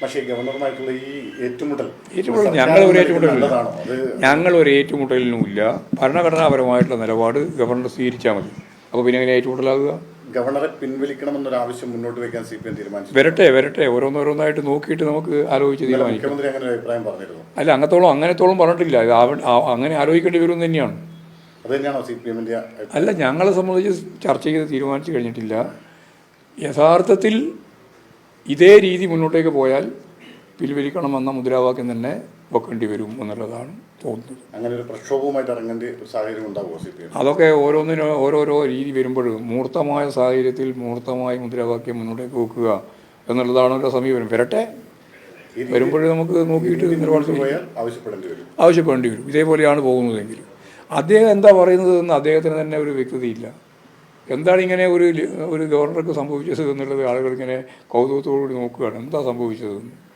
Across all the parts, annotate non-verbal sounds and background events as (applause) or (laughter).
പക്ഷേ ഗവർണറുമായിട്ടുള്ള ഈ ഏറ്റുമുട്ടൽ ഏറ്റുമുട്ടൽ ഞങ്ങൾ ഒരു ഏറ്റുമുട്ടലില്ല ഞങ്ങൾ ഒരു ഏറ്റുമുട്ടലിനുമില്ല ഭരണഘടനാപരമായിട്ടുള്ള നിലപാട് ഗവർണർ സ്വീകരിച്ചാൽ മതി. അപ്പോൾ പിന്നെ എങ്ങനെ ഏറ്റുമുട്ടലാകുക? ഗവർണറെ പിൻവലിക്കണമെന്നൊരു ആവശ്യം മുന്നോട്ട് വെക്കാൻ സി പി എം തീരുമാനിച്ചു. വരട്ടെ വരട്ടെ. ഓരോന്നോരോന്നായിട്ട് നോക്കിയിട്ട് നമുക്ക് ആലോചിച്ച് തീരുമാനിക്കാം. മുഖ്യമന്ത്രി അങ്ങനെ അഭിപ്രായം പറഞ്ഞിരുന്നു. അല്ല അങ്ങത്തോളം അങ്ങനത്തോളം പറഞ്ഞിട്ടില്ല. ഇത് അങ്ങനെ ആലോചിക്കേണ്ടി വരും തന്നെയാണ്. അത് തന്നെയാണോ സി പി എമ്മിന്റെ അല്ല ഞങ്ങളെ സംബന്ധിച്ച് ചർച്ച ചെയ്ത് തീരുമാനിച്ചു കഴിഞ്ഞിട്ടില്ല. യഥാർത്ഥത്തിൽ ഇതേ രീതി മുന്നോട്ടേക്ക് പോയാൽ പിൻവലിക്കണമെന്ന മുദ്രാവാക്യം തന്നെ വെക്കേണ്ടി വരും എന്നുള്ളതാണ് തോന്നുന്നത്. അങ്ങനെ ഒരു പ്രക്ഷോഭവുമായിട്ട് ഇറങ്ങേണ്ട ഒരു സാഹചര്യം ഉണ്ടാകുമോ അതൊക്കെ ഓരോന്നിനും ഓരോരോ രീതി വരുമ്പോഴും മൂർത്തമായ സാഹചര്യത്തിൽ മൂർത്തമായ മുദ്രാവാക്യം മുന്നോട്ടേക്ക് വെക്കുക എന്നുള്ളതാണ് ഒരു സമീപനം. വരട്ടെ. വരുമ്പോഴേ നമുക്ക് നോക്കിയിട്ട് ആവശ്യപ്പെടേണ്ടി വരും. ആവശ്യപ്പെടേണ്ടി വരും. ഇതേപോലെയാണ് പോകുന്നതെങ്കിൽ. അദ്ദേഹം എന്താ പറയുന്നത് എന്ന് അദ്ദേഹത്തിന് തന്നെ ഒരു വ്യക്തതയില്ല. എന്താണ് ഇങ്ങനെ ഒരു ഒരു ഗവർണർക്ക് സംഭവിച്ചത് എന്നുള്ളത് ആളുകൾ ഇങ്ങനെ കൗതുകത്തോടുകൂടി നോക്കുകയാണ്. എന്താ സംഭവിച്ചത്?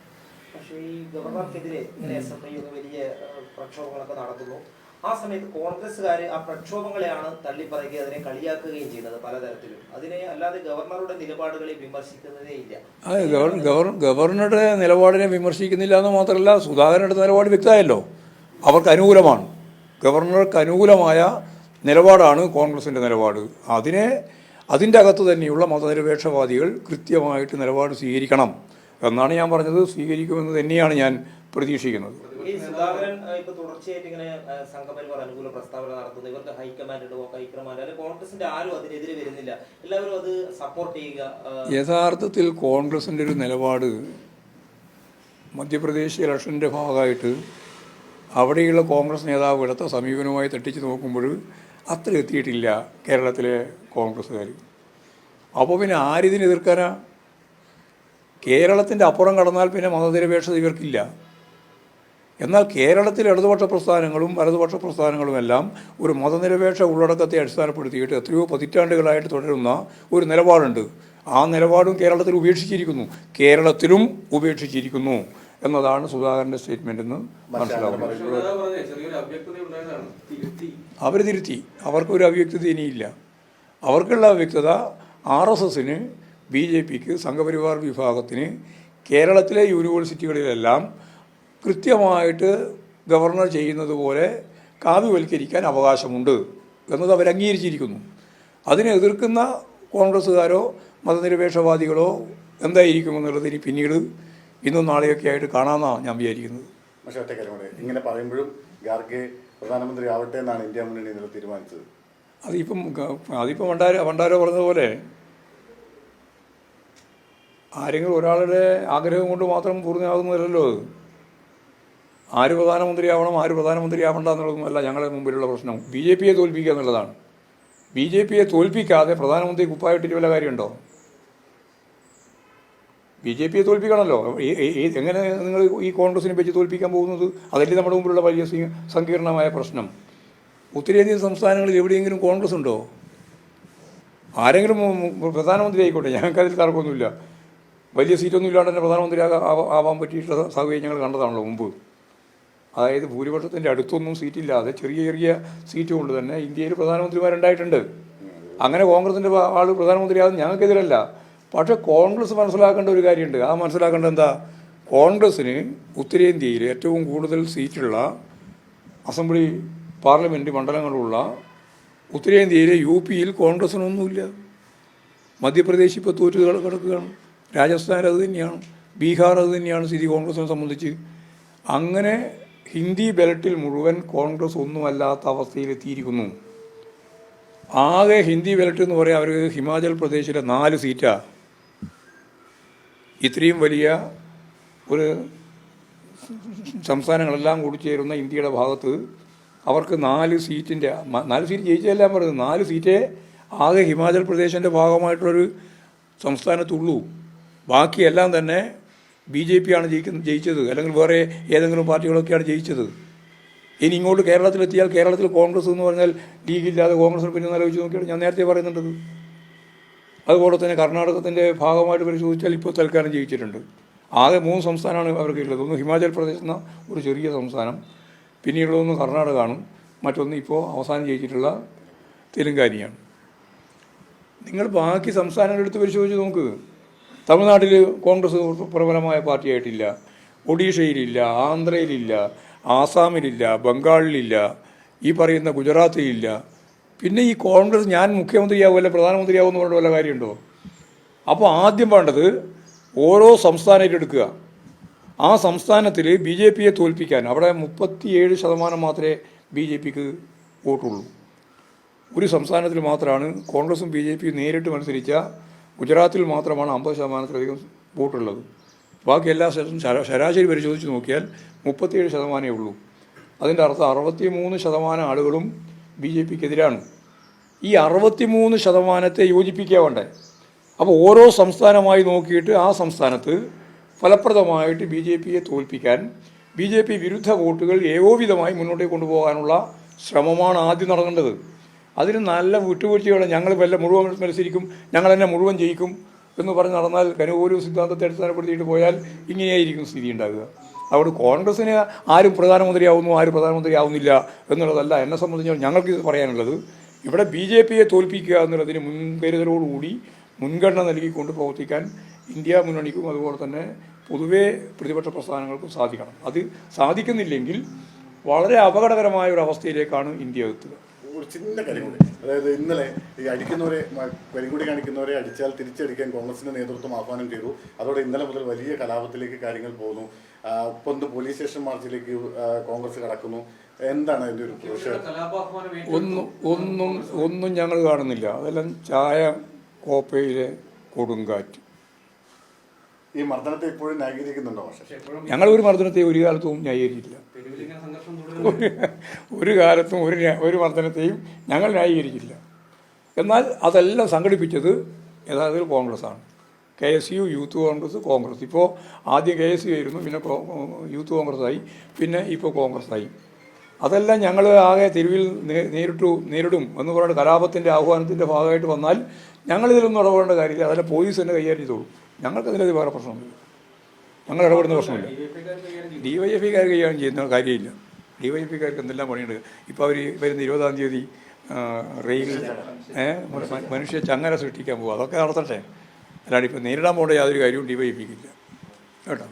ആ സമയത്ത് കോൺഗ്രസ്സുകാർ ആ പ്രക്ഷോഭങ്ങളെയാണ് തള്ളിപ്പറയുകയും അതിനെ കളിയാക്കുകയും ചെയ്യുന്നത് പലതരത്തിലും. അതിനെ അല്ലാതെ ഗവർണറുടെ നിലപാടുകളെ വിമർശിക്കുന്നതേ ഇല്ല. അതെ ഗവർ ഗവർ- ഗവർണറുടെ നിലപാടിനെ വിമർശിക്കുന്നില്ല എന്ന് മാത്രമല്ല സുധാകരന്റെ നിലപാട് വ്യക്തമായല്ലോ. അവർക്ക് അനുകൂലമാണ്. ഗവർണർക്ക് അനുകൂലമായ നിലപാടാണ് കോൺഗ്രസിന്റെ നിലപാട്. അതിനെ അതിന്റെ അകത്ത് തന്നെയുള്ള മതനിരപേക്ഷവാദികൾ കൃത്യമായിട്ട് നിലപാട് സ്വീകരിക്കണം എന്നാണ് ഞാൻ പറഞ്ഞത്. സ്വീകരിക്കുമെന്ന് തന്നെയാണ് ഞാൻ പ്രതീക്ഷിക്കുന്നത്. ഈ സുധാകരൻ ഏഹ്, ഇപ്പൊ തുടർച്ചയായിട്ട് ഇങ്ങനെ സംഘപരിവാർ അനുകൂല പ്രസ്താവന നടത്തുന്നു. ഇവർക്ക് ഹൈക്കമാൻഡ് ഹൈക്കമാൻഡ്? കോൺഗ്രസിന്റെ ആരും അതിനെതിരെ വരുന്നില്ല. എല്ലാവരും അത് സപ്പോർട്ട് ചെയ്യുക യഥാർത്ഥത്തിൽ കോൺഗ്രസിന്റെ ഒരു നിലപാട് മധ്യപ്രദേശ് ഇലക്ഷന്റെ ഭാഗമായിട്ട് അവിടെയുള്ള കോൺഗ്രസ് നേതാവ് എടുത്ത സമീപനവുമായി തട്ടിച്ച് നോക്കുമ്പോൾ അത്ര എത്തിയിട്ടില്ല കേരളത്തിലെ കോൺഗ്രസ്സുകാർ. അപ്പോൾ പിന്നെ ആരിതിനെ എതിർക്കാനാ? കേരളത്തിന്റെ അപ്പുറം കടന്നാൽ പിന്നെ മതനിരപേക്ഷത ഇവർക്കില്ല. എന്നാൽ കേരളത്തിലെ ഇടതുപക്ഷ പ്രസ്ഥാനങ്ങളും വലതുപക്ഷ പ്രസ്ഥാനങ്ങളും എല്ലാം ഒരു മതനിരപേക്ഷ ഉള്ളടക്കത്തെ അടിസ്ഥാനപ്പെടുത്തിയിട്ട് എത്രയോ പതിറ്റാണ്ടുകളായിട്ട് തുടരുന്ന ഒരു നിലപാടുണ്ട്. ആ നിലപാടും കേരളത്തിൽ ഉപേക്ഷിച്ചിരിക്കുന്നു. കേരളത്തിലും ഉപേക്ഷിച്ചിരിക്കുന്നു എന്നതാണ് സുധാകരന്റെ സ്റ്റേറ്റ്മെന്റ് എന്ന് മനസ്സിലാവുന്നത്. അവർ തിരുത്തി. അവർക്കൊരു അവ്യക്തത ഇനിയില്ല. അവർക്കുള്ള അവ്യക്തത ആർ എസ് എസിന് ബി ജെ പിക്ക് സംഘപരിവാർ വിഭാഗത്തിന് കേരളത്തിലെ യൂണിവേഴ്സിറ്റികളിലെല്ലാം കൃത്യമായിട്ട് ഗവർണർ ചെയ്യുന്നത് പോലെ കാവ്യവൽക്കരിക്കാൻ അവകാശമുണ്ട് എന്നത് അവർ അംഗീകരിച്ചിരിക്കുന്നു. അതിനെ എതിർക്കുന്ന കോൺഗ്രസ്സുകാരോ മതനിരപേക്ഷവാദികളോ എന്തായിരിക്കുമെന്നുള്ളത് ഇനി പിന്നീട് ഇന്നും നാളെയൊക്കെ ആയിട്ട് കാണാമെന്നാണ് ഞാൻ വിചാരിക്കുന്നത്. പക്ഷേ ഒറ്റക്കാര്യം ഇങ്ങനെ പറയുമ്പോഴും ഗാർഗെ പ്രധാനമന്ത്രി ആവട്ടെ എന്നാണ് ഇന്ത്യ മുന്നണി ഇന്നലെ തീരുമാനിച്ചത്. അതിപ്പം അതിപ്പം ഭണ്ഡാര ഭണ്ഡാരോ പറഞ്ഞതുപോലെ ആരെങ്കിലും ഒരാളുടെ ആഗ്രഹം കൊണ്ട് മാത്രം പൂർണമാകുന്നതല്ലോ അത്. ആര് പ്രധാനമന്ത്രിയാവണം ആര് പ്രധാനമന്ത്രിയാവണ്ട എന്നുള്ളതൊന്നുമല്ല ഞങ്ങളുടെ മുമ്പിലുള്ള പ്രശ്നം. ബി ജെ പിയെ തോൽപ്പിക്കുക എന്നുള്ളതാണ്. ബി ജെ പിയെ തോൽപ്പിക്കാതെ പ്രധാനമന്ത്രി കുപ്പായിട്ടിട്ട് വല്ല കാര്യമുണ്ടോ? ബി ജെ പിയെ തോൽപ്പിക്കണമല്ലോ. എങ്ങനെ നിങ്ങൾ ഈ കോൺഗ്രസിനെ വെച്ച് തോൽപ്പിക്കാൻ പോകുന്നത്? അതല്ലേ നമ്മുടെ മുമ്പിലുള്ള വലിയ സങ്കീർണമായ പ്രശ്നം. ഉത്തരേന്ത്യൻ സംസ്ഥാനങ്ങളിൽ എവിടെയെങ്കിലും കോൺഗ്രസ് ഉണ്ടോ? ആരെങ്കിലും പ്രധാനമന്ത്രി ആയിക്കോട്ടെ ഞങ്ങൾക്ക് അതിൽ തർക്കമൊന്നുമില്ല. വലിയ സീറ്റൊന്നും ഇല്ലാണ്ട് തന്നെ പ്രധാനമന്ത്രി ആവാൻ പറ്റിയിട്ടുള്ള സാഹചര്യം ഞങ്ങൾ കണ്ടതാണല്ലോ മുമ്പ്. അതായത് ഭൂരിപക്ഷത്തിന്റെ അടുത്തൊന്നും സീറ്റില്ലാതെ ചെറിയ ചെറിയ സീറ്റ് കൊണ്ട് തന്നെ ഇന്ത്യയിൽ പ്രധാനമന്ത്രിമാരുണ്ടായിട്ടുണ്ട്. അങ്ങനെ കോൺഗ്രസിന്റെ ആൾ പ്രധാനമന്ത്രിയാകും ഞങ്ങൾക്കെതിരല്ല. പക്ഷേ കോൺഗ്രസ് മനസ്സിലാക്കേണ്ട ഒരു കാര്യമുണ്ട്. ആ മനസ്സിലാക്കേണ്ടത് എന്താ? കോൺഗ്രസ്സിന് ഉത്തരേന്ത്യയിൽ ഏറ്റവും കൂടുതൽ സീറ്റുള്ള അസംബ്ലി പാർലമെന്റ് മണ്ഡലങ്ങളുള്ള ഉത്തരേന്ത്യയിലെ യു പിയിൽ കോൺഗ്രസ്സിനൊന്നുമില്ല. മധ്യപ്രദേശ് ഇപ്പോൾ തോറ്റ് കിട- കിടക്കുകയാണ്. രാജസ്ഥാൻ അത് തന്നെയാണ്. ബീഹാർ അത് തന്നെയാണ് സ്ഥിതി കോൺഗ്രസിനെ സംബന്ധിച്ച്. അങ്ങനെ ഹിന്ദി ബെൽറ്റിൽ മുഴുവൻ കോൺഗ്രസ് ഒന്നുമല്ലാത്ത അവസ്ഥയിലെത്തിയിരിക്കുന്നു ആകെ ഹിന്ദി ബെൽറ്റ് എന്ന് പറയാൻ അവർ ഹിമാചൽ പ്രദേശിലെ നാല് സീറ്റാ. ഇത്രയും വലിയ ഒരു സംസ്ഥാനങ്ങളെല്ലാം കൂടി ചേരുന്ന ഇന്ത്യയുടെ ഭാഗത്ത് അവർക്ക് നാല് സീറ്റിന്റെ നാല് സീറ്റ് ജയിച്ചതെല്ലാം പറയുന്നത് നാല് സീറ്റേ ആകെ ഹിമാചൽ പ്രദേശിന്റെ ഭാഗമായിട്ടുള്ളൊരു സംസ്ഥാനത്തുള്ളൂ. ബാക്കിയെല്ലാം തന്നെ ബി ജെ പി ആണ് ജയിക്കുന്ന ജയിച്ചത്. അല്ലെങ്കിൽ വേറെ ഏതെങ്കിലും പാർട്ടികളൊക്കെയാണ് ജയിച്ചത്. ഇനി ഇങ്ങോട്ട് കേരളത്തിലെത്തിയാൽ കേരളത്തിൽ കോൺഗ്രസ് എന്ന് പറഞ്ഞാൽ ലീഗില്ലാതെ കോൺഗ്രസിന് പിന്നെ ആലോചിച്ച് നോക്കിയാൽ ഞാൻ നേരത്തെ പറയുന്നുണ്ടത്. അതുപോലെ തന്നെ കർണാടകത്തിന്റെ ഭാഗമായിട്ട് പരിശോധിച്ചാൽ ഇപ്പോൾ തൽക്കാലം ജയിച്ചിട്ടുണ്ട്. ആകെ മൂന്ന് സംസ്ഥാനമാണ് അവർക്ക് ഉള്ളത് ഒന്ന് ഹിമാചൽ പ്രദേശ് എന്ന ഒരു ചെറിയ സംസ്ഥാനം പിന്നീടുള്ളതൊന്ന് കർണാടകമാണ് മറ്റൊന്ന് ഇപ്പോൾ അവസാനം ജയിച്ചിട്ടുള്ള തെലുങ്കാനിയാണ്. നിങ്ങൾ ബാക്കി സംസ്ഥാനങ്ങളെടുത്ത് പരിശോധിച്ച് നോക്ക്. തമിഴ്നാട്ടിൽ കോൺഗ്രസ് പ്രബലമായ പാർട്ടിയായിട്ടില്ല. ഒഡീഷയിലില്ല ആന്ധ്രയിലില്ല ആസാമിലില്ല ബംഗാളിലില്ല ഈ പറയുന്ന ഗുജറാത്തിലില്ല പിന്നെ ഈ കോൺഗ്രസ് ഞാൻ മുഖ്യമന്ത്രിയാവുമല്ല പ്രധാനമന്ത്രിയാവും എന്ന് പറഞ്ഞ വല്ല കാര്യമുണ്ടോ? അപ്പോൾ ആദ്യം വേണ്ടത് ഓരോ സംസ്ഥാനമായിട്ട് എടുക്കുക. ആ സംസ്ഥാനത്തിൽ ബി ജെ പിയെ തോൽപ്പിക്കാൻ അവിടെ മുപ്പത്തിയേഴ് ശതമാനം മാത്രമേ ബി ജെ പിക്ക് വോട്ടുള്ളൂ. ഒരു സംസ്ഥാനത്തിൽ മാത്രമാണ് കോൺഗ്രസും ബി ജെ പിയും നേരിട്ട് മത്സരിച്ച ഗുജറാത്തിൽ മാത്രമാണ് അമ്പത് ശതമാനത്തിലധികം വോട്ടുള്ളത്. ബാക്കി എല്ലാ സ്ഥലത്തും ശരാ- ശരാശരി പരിശോധിച്ച് നോക്കിയാൽ മുപ്പത്തിയേഴ് ശതമാനമേ ഉള്ളൂ. അതിന്റെ അർത്ഥം അറുപത്തി മൂന്ന് ശതമാനം ആളുകളും ബി ജെ പിക്കെതിരാണ്. ഈ അറുപത്തി മൂന്ന് ശതമാനത്തെ യോജിപ്പിക്കുക വേണ്ടേ? അപ്പോൾ ഓരോ സംസ്ഥാനമായി നോക്കിയിട്ട് ആ സംസ്ഥാനത്ത് ഫലപ്രദമായിട്ട് ബി ജെ പിയെ തോൽപ്പിക്കാൻ ബി ജെ പി വിരുദ്ധ വോട്ടുകൾ ഏകോപിതമായി മുന്നോട്ട് കൊണ്ടുപോകാനുള്ള ശ്രമമാണ് ആദ്യം നടക്കേണ്ടത്. അതിന് നല്ല വിട്ടുവീഴ്ചയോടെ ഞങ്ങൾ വല്ല മുഴുവൻ മത്സരിക്കും ഞങ്ങൾ തന്നെ മുഴുവൻ ജയിക്കും എന്ന് പറഞ്ഞ് നടന്നാൽ കനുകൂലു സിദ്ധാന്തത്തെ അടിസ്ഥാനപ്പെടുത്തിയിട്ട് പോയാൽ ഇങ്ങനെയായിരിക്കും സ്ഥിതി ഉണ്ടാകുക അവിടെ കോൺഗ്രസ്സിന് ആരും പ്രധാനമന്ത്രിയാവുന്നു ആരും പ്രധാനമന്ത്രിയാവുന്നില്ല എന്നുള്ളതല്ല എന്നെ സംബന്ധിച്ച് ഞങ്ങൾക്ക് ഇത് പറയാനുള്ളത്. ഇവിടെ ബി ജെ പിയെ തോൽപ്പിക്കുക എന്നുള്ളതിന് മുൻകരുതലോടുകൂടി മുൻഗണന നൽകിക്കൊണ്ട് പ്രവർത്തിക്കാൻ ഇന്ത്യ മുന്നണിക്കും അതുപോലെ തന്നെ പൊതുവേ പ്രതിപക്ഷ പ്രസ്ഥാനങ്ങൾക്കും സാധിക്കണം. അത് സാധിക്കുന്നില്ലെങ്കിൽ വളരെ അപകടകരമായ ഒരു അവസ്ഥയിലേക്കാണ് ഇന്ത്യ എത്തുക. ഒരു ചിന്ന കരിങ്കുടി. കൂടി അതായത് ഇന്നലെ ഈ അടിക്കുന്നവരെ കരിങ്കുടി കാണിക്കുന്നവരെ അടിച്ചാൽ തിരിച്ചടിക്കാൻ കോൺഗ്രസിന്റെ നേതൃത്വം ആഹ്വാനം ചെയ്തു. അതോടെ ഇന്നലെ മുതൽ വലിയ കലാപത്തിലേക്ക് കാര്യങ്ങൾ പോകുന്നു. ഒന്ന് പോലീസ് സ്റ്റേഷൻ മാർച്ചിലേക്ക് കോൺഗ്രസ് കടക്കുന്നു. എന്താണ് അതിന്റെ ഒരു ഒന്നും ഒന്നും ഒന്നും ഞങ്ങൾ കാണുന്നില്ല. അതെല്ലാം ചായ കോപ്പയിലെ കൊടുങ്കാറ്റ്. ഈ മർദ്ദനത്തെ ഇപ്പോഴും ന്യായീകരിക്കുന്നുണ്ടോ പക്ഷേ ഞങ്ങൾ ഒരു മർദ്ദനത്തെ ഒരു കാലത്തും തുടരുന്നു (laughs) ഒരു കാലത്തും ഒരു ഒരു മർദ്ദനത്തെയും ഞങ്ങൾ ന്യായീകരിച്ചില്ല എന്നാൽ അതെല്ലാം സംഘടിപ്പിച്ചത് യഥാർത്ഥത്തിൽ കോൺഗ്രസ്സാണ്. K S U youth Congress Congress. ഇപ്പോൾ ആദ്യം കെ എസ് യു ആയിരുന്നു പിന്നെ യൂത്ത് കോൺഗ്രസ്സായി പിന്നെ ഇപ്പോൾ കോൺഗ്രസ്സായി. അതെല്ലാം ഞങ്ങൾ ആകെ തെരുവിൽ നേരിട്ടു നേരിടും എന്ന് പറയുന്ന കലാപത്തിന്റെ ആഹ്വാനത്തിന്റെ ഭാഗമായിട്ട് വന്നാൽ ഞങ്ങളിതിലൊന്നും ഇടപെടേണ്ട കാര്യമില്ല. അതെല്ലാം പോലീസ് തന്നെ കൈകാര്യം ചെയ്തോളും. ഞങ്ങൾക്കതിനത് വേറെ പ്രശ്നമൊന്നുമില്ല. ഞങ്ങൾ ഇടപെടുന്ന പ്രശ്നമില്ല. ഡി വൈ എഫ് ഐക്കാർ കൈകാര്യം ചെയ്യുന്ന കാര്യമില്ല. ഡി വൈ എഫ് ഐക്കാർക്ക് എന്തെല്ലാം പണിയുണ്ട്? ഇപ്പോൾ അവർ വരുന്ന ഇരുപതാം തീയതി റെയിൽ മനുഷ്യ ചങ്ങല സൃഷ്ടിക്കാൻ പോകും അതൊക്കെ നടത്തട്ടെ. അല്ലാണ്ട് ഇപ്പോൾ നേരിടാൻ പോകേണ്ട യാതൊരു കാര്യവും ഡി വൈ എഫ് ഐക്കില്ല കേട്ടോ?